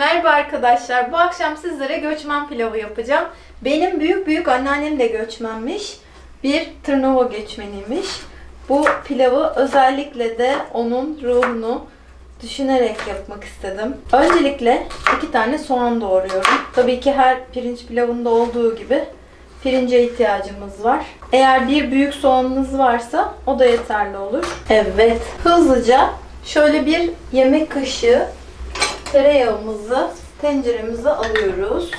Merhaba arkadaşlar. Bu akşam sizlere göçmen pilavı yapacağım. Benim büyük büyük anneannem de göçmenmiş. Bir Tırnava göçmeniymiş. Bu pilavı özellikle de onun ruhunu düşünerek yapmak istedim. Öncelikle iki tane soğan doğruyorum. Tabii ki her pirinç pilavında olduğu gibi pirince ihtiyacımız var. Eğer bir büyük soğanınız varsa o da yeterli olur. Evet. Hızlıca şöyle bir yemek kaşığı tereyağımızı tenceremize alıyoruz.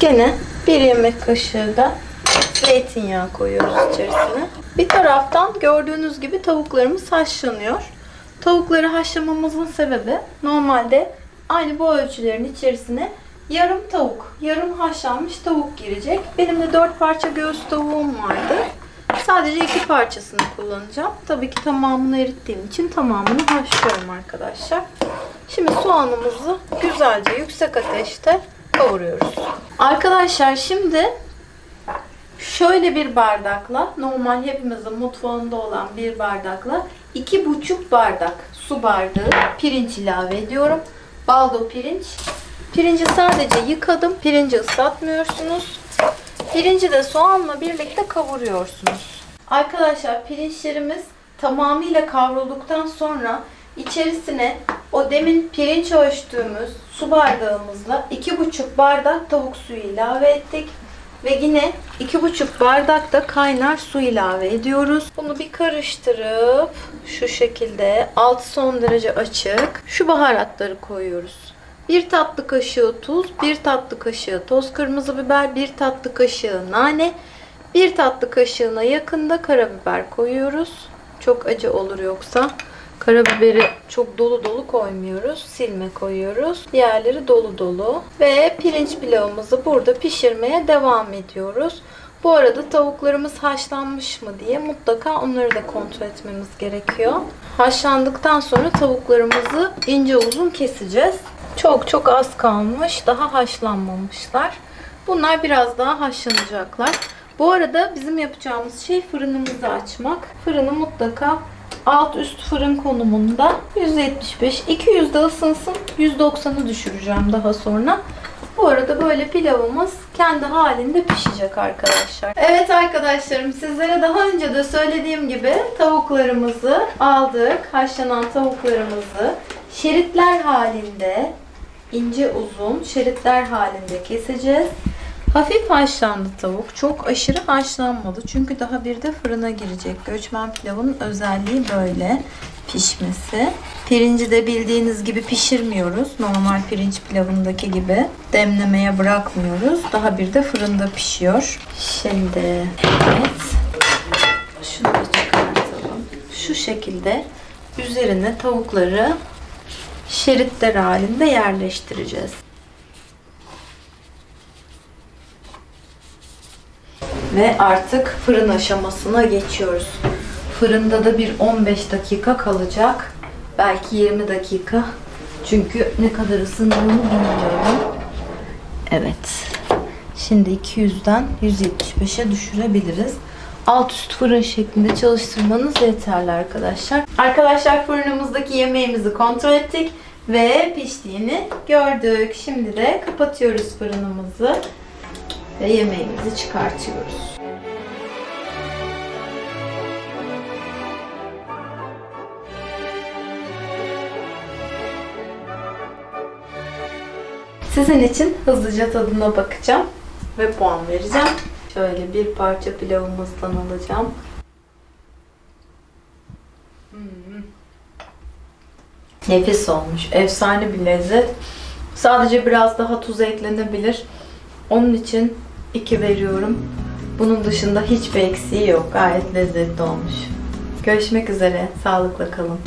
Gene bir yemek kaşığı da zeytinyağı koyuyoruz içerisine. Bir taraftan gördüğünüz gibi tavuklarımız haşlanıyor. Tavukları haşlamamızın sebebi normalde aynı bu ölçülerin içerisine yarım tavuk, yarım haşlanmış tavuk girecek. Benim de 4 parça göğüs tavuğum vardı. Sadece iki parçasını kullanacağım. Tabii ki tamamını erittiğim için tamamını haşlıyorum arkadaşlar. Şimdi soğanımızı güzelce yüksek ateşte kavuruyoruz. Arkadaşlar şimdi şöyle bir bardakla normal hepimizin mutfağında olan bir bardakla iki buçuk bardak su bardağı pirinç ilave ediyorum. Baldo pirinç. Pirinci sadece yıkadım. Pirinci ıslatmıyorsunuz. Pirinci de soğanla birlikte kavuruyorsunuz. Arkadaşlar pirinçlerimiz tamamıyla kavrulduktan sonra içerisine o demin pirinç ölçtüğümüz su bardağımızla 2,5 bardak tavuk suyu ilave ettik. Ve yine 2,5 bardak da kaynar su ilave ediyoruz. Bunu bir karıştırıp şu şekilde altı son derece açık şu baharatları koyuyoruz. 1 tatlı kaşığı tuz, 1 tatlı kaşığı toz kırmızı biber, 1 tatlı kaşığı nane, 1 tatlı kaşığına yakında karabiber koyuyoruz. Çok acı olur yoksa. Karabiberi çok dolu dolu koymuyoruz. Silme koyuyoruz. Diğerleri dolu dolu. Ve pirinç pilavımızı burada pişirmeye devam ediyoruz. Bu arada tavuklarımız haşlanmış mı diye mutlaka onları da kontrol etmemiz gerekiyor. Haşlandıktan sonra tavuklarımızı ince uzun keseceğiz. Çok çok az kalmış. Daha haşlanmamışlar. Bunlar biraz daha haşlanacaklar. Bu arada bizim yapacağımız şey fırınımızı açmak. Fırını mutlaka alt üst fırın konumunda 175 200 de ısınsın 190'ı düşüreceğim daha sonra. Bu arada böyle pilavımız kendi halinde pişecek arkadaşlar. Evet arkadaşlarım sizlere daha önce de söylediğim gibi tavuklarımızı aldık. Haşlanan tavuklarımızı şeritler halinde ince uzun şeritler halinde keseceğiz. Hafif haşlandı tavuk. Çok aşırı haşlanmadı. Çünkü daha bir de fırına girecek. Göçmen pilavının özelliği böyle pişmesi. Pirinci de bildiğiniz gibi pişirmiyoruz. Normal pirinç pilavındaki gibi demlemeye bırakmıyoruz. Daha bir de fırında pişiyor. Şimdi evet. Şunu da çıkartalım. Şu şekilde üzerine tavukları şeritler halinde yerleştireceğiz. Ve artık fırın aşamasına geçiyoruz. Fırında da bir 15 dakika kalacak. Belki 20 dakika. Çünkü ne kadar ısındığını bilmiyorum. Evet. Şimdi 200'den 175'e düşürebiliriz. Alt üst fırın şeklinde çalıştırmanız yeterli arkadaşlar. Arkadaşlar fırınımızdaki yemeğimizi kontrol ettik ve piştiğini gördük. Şimdi de kapatıyoruz fırınımızı ve yemeğimizi çıkartıyoruz. Sizin için hızlıca tadına bakacağım ve puan vereceğim. Şöyle bir parça pilavımızdan alacağım. Hmm. Nefis olmuş. Efsane bir lezzet. Sadece biraz daha tuz eklenebilir. Onun için 2 veriyorum. Bunun dışında hiçbir eksiği yok. Gayet lezzetli olmuş. Görüşmek üzere. Sağlıkla kalın.